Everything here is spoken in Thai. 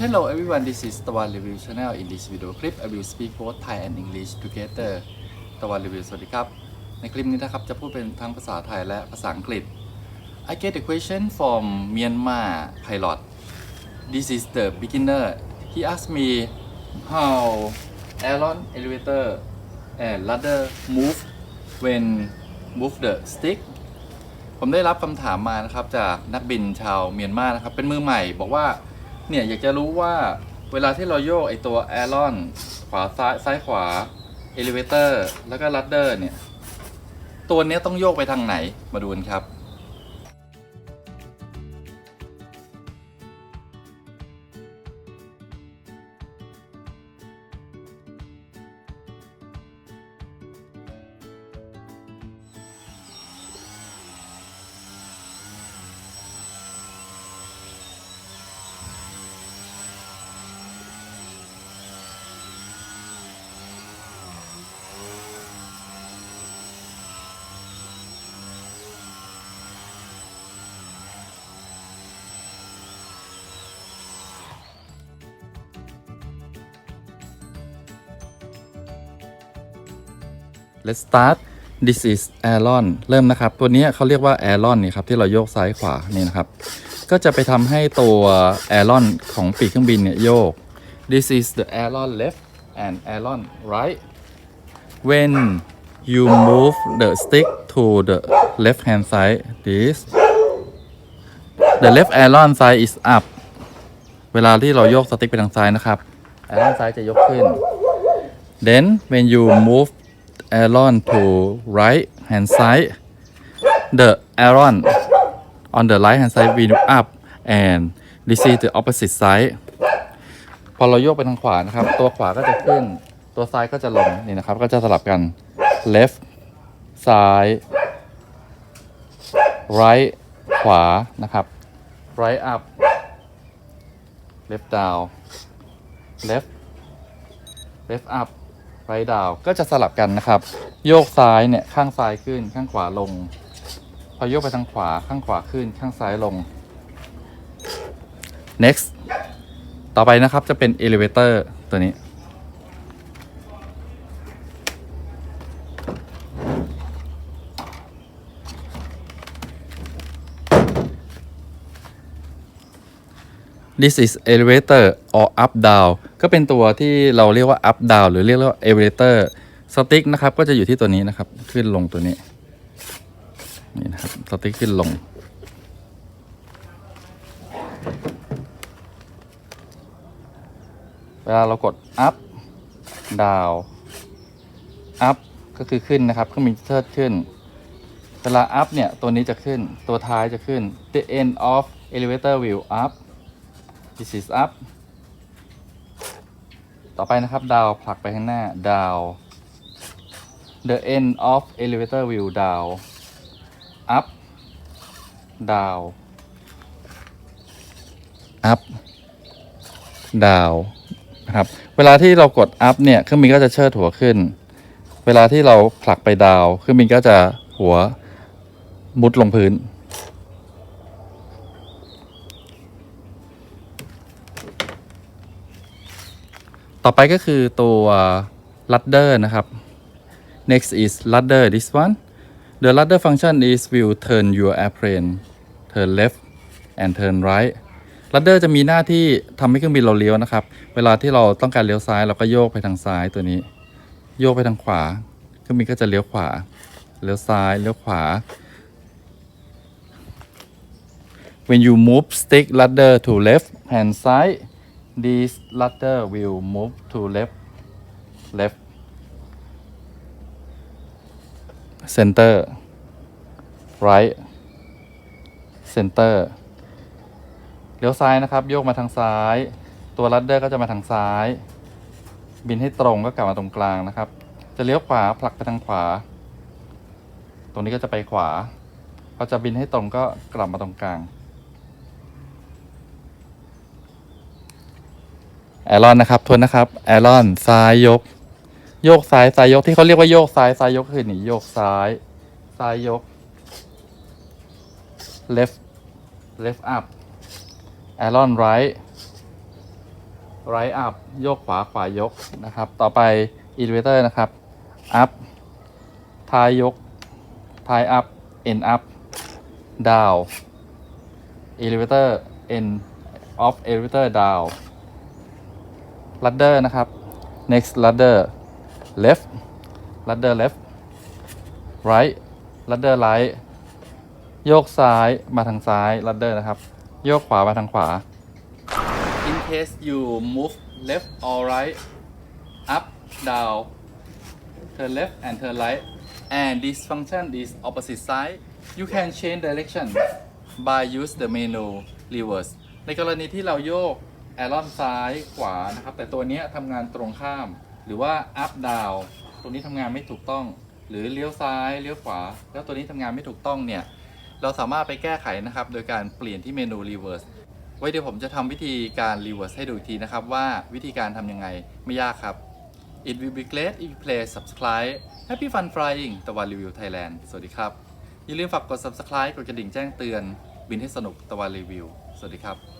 Hello everyone, this is Tawan Review Channel. In this video clip, I will speak both Thai and English together. ตะวันรีวิวสวัสดีครับ ในคลิปนี้นะครับ จะพูดเป็นทั้งภาษาไทยและภาษาอังกฤษ I get a question from Myanmar pilot. This is the beginner. He asked me how Aeron elevator and ladder move when move the stick ผมได้รับคำถามมานะครับจากนักบินชาวเมียนมานะครับ เป็นมือใหม่บอกว่า เนี่ยอยากจะรู้ว่าเวลาที่เราโยกไอตัวแอรอนขวาซ้ายซ้ายขวาเอลิเวเตอร์แล้วก็ลัดเดอร์เนี่ย ตัวนี้ต้องโยกไปทางไหนมาดูกันครับ Let's start this is Aaron เริ่มนะครับ ตัวนี้เขาเรียกว่า Aaron นี่ครับที่เราโยกซ้ายขวานี่นะครับ ก็จะไปทำให้ตัว Aaron ของปีกเครื่องบินเนี่ยโยก This is the Aaron left and Aaron right when you move the stick to the left hand side this the left Aaron side is up เวลาที่เราโยกสติ๊กไปทางซ้ายนะครับ Aaron ซ้ายจะยกขึ้น then when you move Aaron to right hand side the Aaron on the right hand side will up and this is the opposite side พอเราโยกไปทางขวานะครับ ตัวขวาก็จะขึ้น ตัวซ้ายก็จะลงนี่นะครับ ก็จะสลับกัน left ซ้าย right ขวานะครับ right up left down left left up ไรดาวก็จะสลับกันนะครับ โยกซ้ายเนี่ยข้างซ้ายขึ้นข้างขวาลง พอโยกไปทางขวาข้างขวาขึ้นข้างซ้ายลง next ต่อไปนะครับจะเป็น elevator ตัวนี้ this is elevator or up down ก็เป็นตัวที่เราเรียกว่า up down หรือเรียกว่า elevator stick นะครับก็จะอยู่ที่ตัวนี้นะครับ ขึ้นลงตัวนี้ นี่นะครับสติ๊กขึ้นลง เวลาเรากด up down up ก็คือขึ้นนะครับเครื่องบินเทิดขึ้น เวลา up เนี่ย ตัวนี้จะขึ้น ตัวท้ายจะขึ้น the end of elevator will up this is up ต่อไปนะครับ down ผลักไปข้างหน้า down the end of elevator will down up down up down นะครับ เวลาที่เรากด up เนี่ยเครื่องบินก็จะเชิดหัวขึ้น เวลาที่เราผลักไปดาวเครื่องบินก็จะหัวมุดลงพื้น ต่อไปก็คือตัว ladder นะครับ next is ladder this one the ladder function is will turn your airplane turn left and turn right ladder จะมีหน้าที่ทำให้เครื่องบินเราเลี้ยวนะครับ เวลาที่เราต้องการเลี้ยวซ้ายเราก็โยกไปทางซ้ายตัวนี้ โยกไปทางขวา เครื่องบินก็จะเลี้ยวขวา เลี้ยวซ้าย เลี้ยวขวา when you move stick ladder to left hand side this ladder will move to left left center right center เลี้ยวซ้ายนะครับ โยกมาทางซ้าย ตัวลัดเดอร์ก็จะมาทางซ้าย บินให้ตรงก็กลับมาตรงกลางนะครับ จะเลี้ยวขวาผลักไปทางขวา ตรงนี้ก็จะไปขวาพอจะบินให้ตรงก็กลับมาตรงกลาง แอรอนนะครับทวนนะครับแอรอนซ้ายยก โยกซ้ายซ้ายยกที่เขาเรียกว่าโยกซ้ายซ้ายยกคือหนีโยกซ้ายซ้ายยก left left up แอรอน right right up โยกขวาขวายกนะครับ ต่อไป elevator นะครับ up ท้ายยกท้าย up end up down elevator end of elevator down ladder นะครับ next ladder left ladder left right ladder right โยกซ้ายมาทางซ้าย ladder นะครับ โยกขวามาทางขวา in case you move left or right up down turn left and turn right and this function is opposite side you can change direction by use the menu reverse ในกรณีที่เราโยก แอรอนซ้ายขวานะครับ แต่ตัวนี้ทำงานตรงข้าม หรือว่า up down ตรงนี้ทำงานไม่ถูกต้อง หรือเลี้ยวซ้ายเลี้ยวขวา แล้วตัวนี้ทำงานไม่ถูกต้องเนี่ย เราสามารถไปแก้ไขนะครับ โดยการเปลี่ยนที่เมนู reverse ไว้เดี๋ยวผมจะทำวิธีการ reverse ให้ดูอีกทีนะครับ ว่าวิธีการทำยังไงไม่ยากครับ It will be great if you play subscribe Happy Fun Flying ตะวันรีวิวไทยแลนด์สวัสดีครับอย่าลืมฝากกด subscribe กดกระดิ่งแจ้งเตือน บินให้สนุกตะวันรีวิว สวัสดีครับ